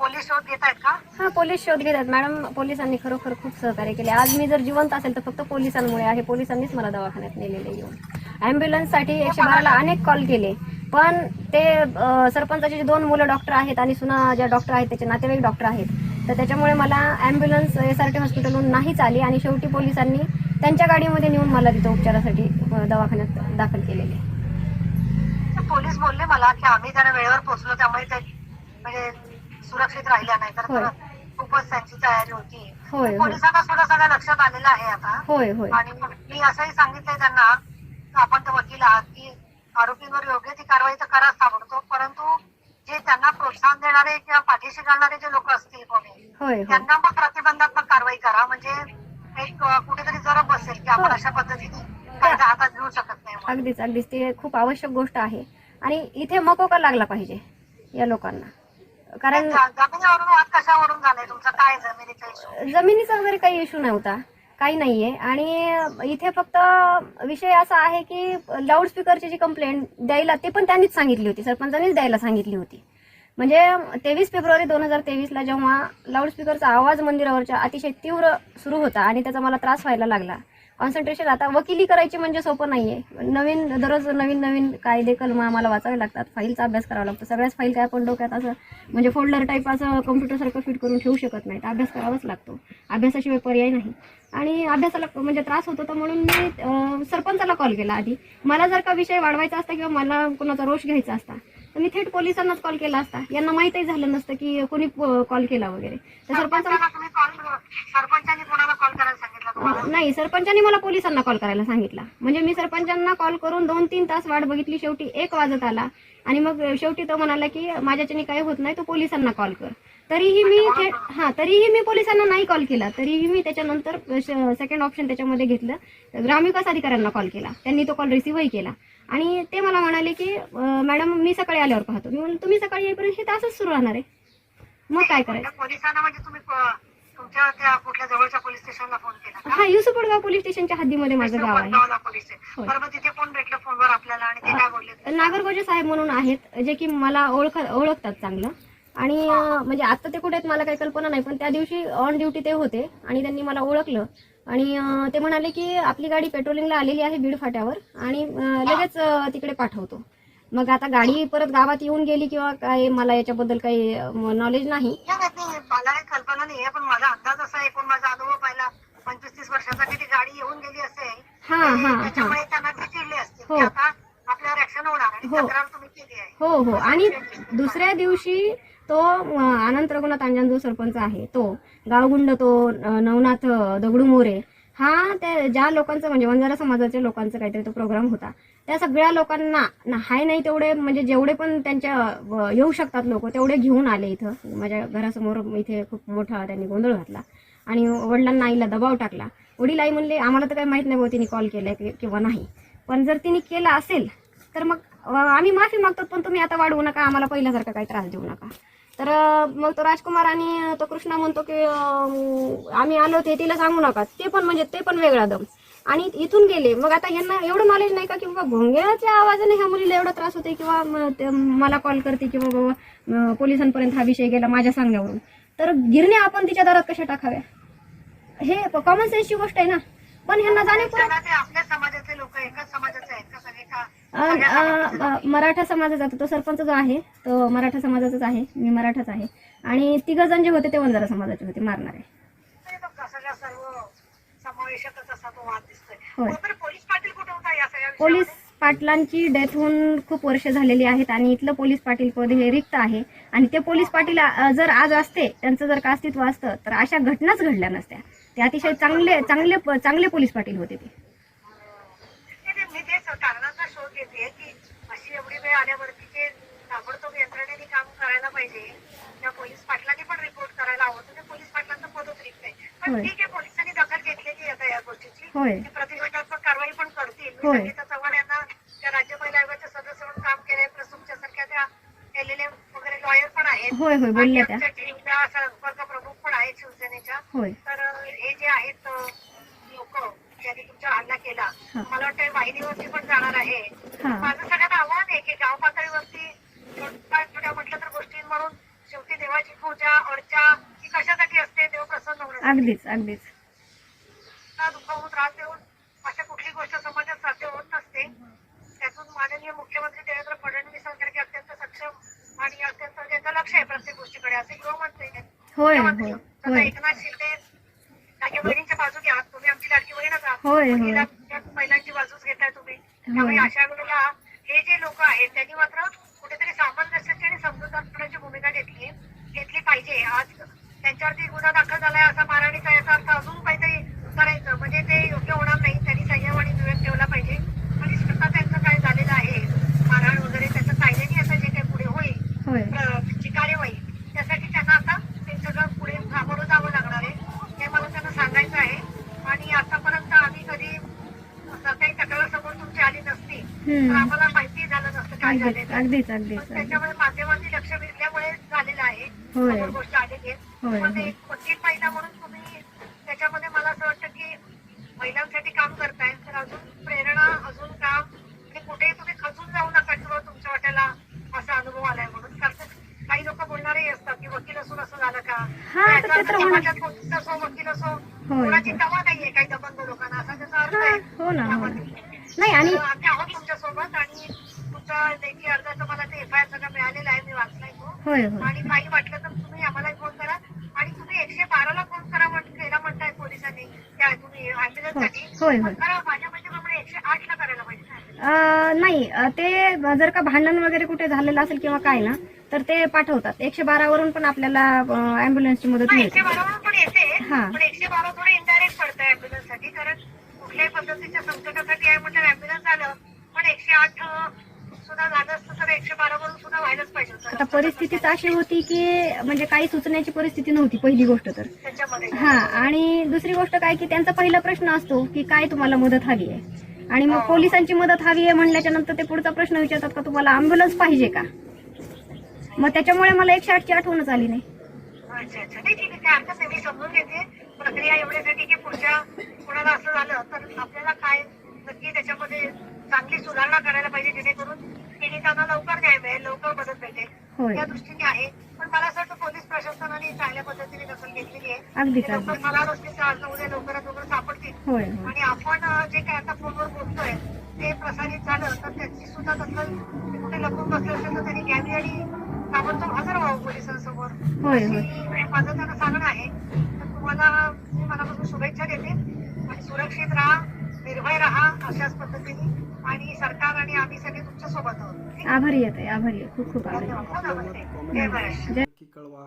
Police शोध घेत आहेत का? हा पोलीस शोध घेतात. मॅडम पोलिसांनी खरोखर खूप सहकार्य केले. आज मी जर जिवंत असेल तर फक्त पोलिसांमुळे आहे. पोलिसांनीच मला दवाखान्यात नेलेले येऊन. ॲम्ब्युलन्ससाठी एकशे बाराला अनेक कॉल केले. पण ते सरपंचाचे जे दोन मुलं डॉक्टर आहेत आणि सुना ज्या डॉक्टर आहेत त्याचे नातेवाईक डॉक्टर आहेत तर त्याच्यामुळे मला ॲम्ब्युलन्स एस आर टी हॉस्पिटलहून नाहीच आली आणि शेवटी पोलिसांनी त्यांच्या गाडीमध्ये नेऊन मला तिथं उपचारासाठी दवाखान्यात दाखल केलेले. पोलीस बोलले मला की आम्ही त्यांना वेळेवर पोहोचलो त्यामुळे ते म्हणजे सुरक्षित राहिल्या नाही. तर. खूपच त्यांची तयारी होती. पोलिसांना सुद्धा सगळं लक्षात आलेलं आहे आता. आणि मी असंही सांगितलंय त्यांना आपण तर वकील आहात की आरोपींवर योग्य ती कारवाई तर कराच ताबडतोब परंतु जे त्यांना प्रोत्साहन देणारे किंवा पाठीशी घालणारे जे लोक असतील कोणी त्यांना मग प्रतिबंधात्मक कारवाई करा. म्हणजे एक कुठेतरी जरब बसेल की आपण हो. अशा पद्धतीने कायदा हातात घेऊ शकत नाही. अगदीच अगदीच. ते खूप आवश्यक गोष्ट आहे. आणि इथे मकोका लागला पाहिजे या लोकांना? कारण जा- जमिनीवरून वाद कशावरून झालाय? तुमचा काय जमिनीचा इशू जमिनीचा वगैरे काही इश्यू नव्हता. काही नाहीये. आणि इथे फक्त विषय असा आहे की लाऊडस्पीकरची जी कंप्लेंट द्यायला ते पण त्यांनीच सांगितली होती. सरपंचांनीच द्यायला सांगितली होती. म्हणजे तेवीस फेब्रुवारी दोन हजार तेवीसला जेव्हा लाऊडस्पीकरचा आवाज मंदिरावरच्या अतिशय तीव्र सुरू होता आणि त्याचा मला त्रास व्हायला लागला कॉन्सन्ट्रेशन आता वकिली करायची म्हणजे सोपं नाहीये. नवीन दररोज नवीन नवीन कायदे कलम आम्हाला वाचावे लागतात. फाईलचा अभ्यास करावा लागतो. सगळ्याच फाईल काय आपण डोक्यात असं म्हणजे फोल्डर टाईप असं कम्प्युटरसारखं फिट करून ठेवू शकत नाहीत. अभ्यास करावाच लागतो. अभ्यासाशिवाय पर्याय नाही. आणि अभ्यासाला म्हणजे त्रास होत होता म्हणून मी सरपंचाला कॉल केला आधी. मला जर का विषय वाढवायचा असता किंवा मला कोणाचा रोष घ्यायचा असता तर मी थेट पोलिसांनाच कॉल केला असता. यांना माहीतही झालं नसतं की कोणी कॉल केला वगैरे. तर सरपंचाला नाही सरपंचांनी मला पोलिसांना कॉल करायला सांगितला. म्हणजे मी सरपंचांना कॉल करून दोन तीन तास वाट बघितली शेवटी एक वाजत आला. आणि मग शेवटी तो म्हणाला की माझ्याच्याने काही होत नाही तू पोलिसांना कॉल कर. तरीही मी हा तरीही मी पोलिसांना नाही कॉल केला. तरीही मी त्याच्यानंतर सेकंड ऑप्शन त्याच्यामध्ये घेतलं. ग्रामविकास अधिकाऱ्यांना कॉल केला. त्यांनी तो कॉल रिसिव्हही केला. आणि ते मला म्हणाले की मॅडम मी सकाळी आल्यावर पाहतो. मी म्हणलं तुम्ही सकाळी येईपर्यंत हे तासच सुरू राहणार आहे. मग काय करायचं? त्या पोलिसांना म्हणजे तुम्ही तुमच्या त्या कुठल्या जवळच्या पोलीस स्टेशनला फोन केला का? हा युसुपडगाव पोलीस स्टेशनच्या हद्दीमध्ये माझं गाव आहे. वडगावला पोलीस आहे. होय. बरं मग तिथे कोण भेटलं फोनवर आपल्याला आणि ते काय बोलले नागरगोजे साहेब म्हणून आहेत जे की मला ओळख ओळखतात चांगलं. आणि अं, म्हणजे आता ते कुठे आहेत मला काही कल्पना नाही पण त्या दिवशी ऑन ड्युटी ते होते आणि त्यांनी मला ओळखलं. आणि अं, ते म्हणाले की आपली गाडी पेट्रोलिंगला आलेली आहे बीड फाट्यावर आणि अं, लगेच अं, तिकडे पाठवतो. मग आता गाडी परत गावात येऊन गेली किंवा काय मला याच्याबद्दल काही नॉलेज नाही? मला कल्पना नाही पण माझा अंदाज असा आहे पण माझा अनुभव पाहिला पंचवीस तीस वर्षाचा की ती गाडी येऊन गेली असेल हा हा हा. त्याच्यामुळे त्यांना ते चिडले आता आपल्यावर ऍक्शन होणार आणि हो. तक्रार तुम्ही केली आहे. हो हो. आणि दुसऱ्या दिवशी तो अनंत रघुनाथ अंजन जो सरपंच आहे तो गावगुंड तो नवनाथ दगडू मोरे हा त्या ज्या लोकांचं म्हणजे वंजारा समाजाच्या लोकांचा काहीतरी तो प्रोग्राम होता. त्या सगळ्या लोकांना ना हाय नाही तेवढे म्हणजे जेवढे पण त्यांच्या येऊ शकतात लोक तेवढे घेऊन आले इथं. माझ्या घरासमोर इथे खूप मोठा त्यांनी गोंधळ घातला. आणि वडिलांना आईला दबाव टाकला. वडील आई म्हणले आम्हाला तर काही माहीत नाही बुवा तिने कॉल केलाय किंवा नाही. पण जर तिने केला असेल तर मग आम्ही माफी मागतो पण तुम्ही आता वाढवू नका आम्हाला पहिल्यासारखा काही त्रास देऊ नका. तर मग तो राजकुमार आणि तो कृष्णा म्हणतो की आम्ही आलो ते तिला सांगू नका. ते पण म्हणजे ते पण वेगळा दम. आणि इथून गेले. मग आता यांना एवढं नॉलेज नाही का की बाबा भोंग्याच्या आवाजाने ह्या मुलीला एवढा त्रास होते किंवा मला कॉल करते किंवा बाबा पोलिसांपर्यंत हा विषय गेला माझ्या सांगण्यावरून. तर गिरण्या आपण तिच्या दारात कशा टाकाव्या? हे कॉमन सेन्सची गोष्ट आहे ना. पण ह्यांना समाजाचे लोक एकाच समाजाचे आहेत का सगळे? का मराठा समाजाचा तो सरपंच जो आहे तो मराठा समाजाचाच आहे मी मराठाच आहे. आणि तिघ जण जे होते ते वंजारा समाजाचे होते मारणारे ते बघा, सगळा सर्व समावेशकच असा तो वाद दिसतोय. होय. बरं, पोलीस पाटील कुठे होता या सगळ्या पोलीस विषयामध्ये? पाटलांची डेथ होऊन खूप वर्ष झालेली आहेत आणि इथलं पोलीस पाटील पद हे रिक्त आहे. आणि ते पोलीस पाटील अं, जर आज असते त्यांचं जर का अस्तित्व असतं तर अशा घटनाच घडल्या नसत्या. ते अतिशय चांगले चांगले चांगले पोलीस पाटील होते ते. ते- ते- मी तेच कारणाचा शोध घेते की अशी एवढी वेळ आल्यावरती ते ताबडतोब यंत्रणेने काम करायला पाहिजे त्या पोलीस पाटलांनी पण रिपोर्ट करायला हवं तर ते पोलीस पाटलांचं पदच रिक्त आहे. पण. ठीक आहे पोलिसांनी दखल घेतलेली आहे आता या गोष्टीची होय. ते प्रतिबंधात्मक कारवाई पण करतील. मी होय. संगीता चव्हाण यांना त्या राज्य महिला आयोगाचे सदस्य म्हणून काम केलंय प्रसूपच्या सारख्या त्या एल वगैरे लॉयर पण आहेत. होय होय बोलल्या त्या. टीमच्या संपर्क प्रमुख पण आहेत शिवसेनेच्या. होय. तर अ, हे जे आहेत लोक ज्यांनी तुमचा हल्ला केला हा. मला वाटतं वाहिनीवरती पण जाणार आहे. हा. माझं सगळ्यांना आव्हान आहे की गाव पातळीवरती छोट्या छोट्या म्हटलं तर गोष्टी म्हणून शेवटी देवाची पूजा अर्चा ही कशासाठी असते देव प्रसन्न होण्यासाठी? अगदीच अगदीच. का दुखावून त्रास देऊन अशा कुठली गोष्ट समाजात साध्य होत नसते. त्यातून माननीय मुख्यमंत्री देवेंद्र फडणवीसांसारखे अत्यंत सक्षम आणि अत्यंत ज्यांचं लक्ष आहे प्रत्येक गोष्टीकडे असे गृहमंत्री आहेत. एकनाथ शिंदे लाडक्या बहिणींच्या बाजू घ्या तुम्ही आमची लाडकी बहीणच आहात. महिलांची बाजूच घेताय तुम्ही. त्यामुळे. अशा वेळेला हे जे लोक आहेत त्यांनी मात्र कुठेतरी सामंजस्याची आणि समजूतदारपणाची भूमिका घेतली घेतली पाहिजे. आज त्यांच्यावरती गुन्हा दाखल झालाय असा मारहाणीचा याचा अर्थ अजून काहीतरी करायचं म्हणजे ते योग्य होणार नाही त्यांनी संयम आणि विवेक ठेवला पाहिजे आणि स्वतः त्यांचं काय झालेलं आहे मारहाण वगैरे त्याचं कायद्याने आता जे काही पुढे होईल होय प्र- जी कार्यवाही त्यासाठी त्यांना आता ते सगळं पुढे सामोरं जावं लागणार आहे हे मला त्यांना सांगायचं आहे आणि आतापर्यंत आम्ही कधी असं काही तक्रार समोर तुमची आली हम्म. आम्हाला माहिती झालं नसतं काय अगदीच झालेलं अगदीच पण अगदीच अगदीच त्याच्यामुळे माध्यमांनी लक्ष वेधल्यामुळे झालेलं आहे होय. समोर गोष्ट आलेली आहे होय, पण होय. एक वकील महिला म्हणून तुम्ही त्याच्यामध्ये मला असं वाटतं की महिलांसाठी काम करताय तर अजून प्रेरणा अजून काम आणि कुठेही तुम्ही खचून जाऊ नका किंवा तुमच्या वाट्याला असा अनुभव आलाय म्हणून कारण काही लोक बोलणारही असतात की वकील असून असं झालं का हा, तर याचा ते अर्थ तर होणार. समाजात पोलीस असो वकील असो होय. कोणाची तवा नाहीये काही दबंग लोकांना असा त्याचा अर्थ हा, आहे हो ना हो ना त्यामध्ये. नाही आणि तर अर्जाचं मला ते एफ आय आर सगळं मिळालेलं आहे मी वाचलाय तो होय होय. आणि काही वाटलं तर तुम्ही आम्हाला फोन करा. आणि तुम्ही एकशे बाराला फोन करा म्हण- केला म्हणताय पोलिसांनी. त्या तुम्ही अँब्युलन्ससाठी होय, होय. करा माझ्या माहितीप्रमाणे एकशे आठ ला करायला पाहिजे ना ambulance. अं, नाही अं, ते जर का भांडण वगैरे कुठे झालेलं असेल किंवा काय ना तर ते पाठवतात. एकशे बारावरून पण आपल्याला अँब्युलन्सची मदत हा एकशे मिळते बारावरून पण येते हा. पण एकशे बारा थोडं इनडायरेक्ट पडतं अँब्युलन्ससाठी कारण कुठल्याही पद्धतीच्या संकटासाठी आहे म्हटलं अँब्युलन्स आलं पण एकशे आठ अं, आता परिस्थितीच अशी होती की म्हणजे काही सुचण्याची परिस्थिती नव्हती पहिली गोष्ट तर. हा आणि दुसरी गोष्ट काय की त्यांचा पहिला प्रश्न असतो की काय तुम्हाला मदत हवी आहे? आणि मग पोलिसांची मदत हवी आहे म्हणल्याच्या नंतर ते पुढचा प्रश्न विचारतात का तुम्हाला अँब्युलन्स पाहिजे का? मग त्याच्यामुळे मला एकशे आठची आठवणच आली नाही. प्रक्रिया एवढ्यासाठी की पुढच्या कोणाला असं झालं तर आपल्याला काय नक्की त्याच्यामध्ये चांगली सुधारणा करायला पाहिजे जेणेकरून पीडितांना लवकर न्याय मिळेल लवकर मदत भेटेल. त्या दृष्टीने आहे. पण मला असं वाटतं पोलीस प्रशासनाने चांगल्या पद्धतीने दखल घेतलेली आहे. लवकर मला रस्त्याच्या आज उद्या लवकरात लवकर सापडतील. आणि आपण जे काय आता फोनवर बोलतोय ते प्रसारित झालं तर त्याची सुद्धा दखल कुठे लपून बसले असेल तर त्यांनी घ्यावी आणि ताबडतोब हजर व्हावं पोलिसांसमोर. माझं त्यांना सांगणं आहे. तर तुम्हाला मी मनापासून शुभेच्छा देते. आणि सुरक्षित राहा निर्भय राहा अशाच पद्धतीने. आणि सरकार आणि आम्ही सगळे तुमच्यासोबत आहोत? आभारी येत आहे आभारी आहे. खूप खूप आभारी आहे. धन्यवाद. हो, नमस्ते. जय महाराष्ट्र. जय की कळवा.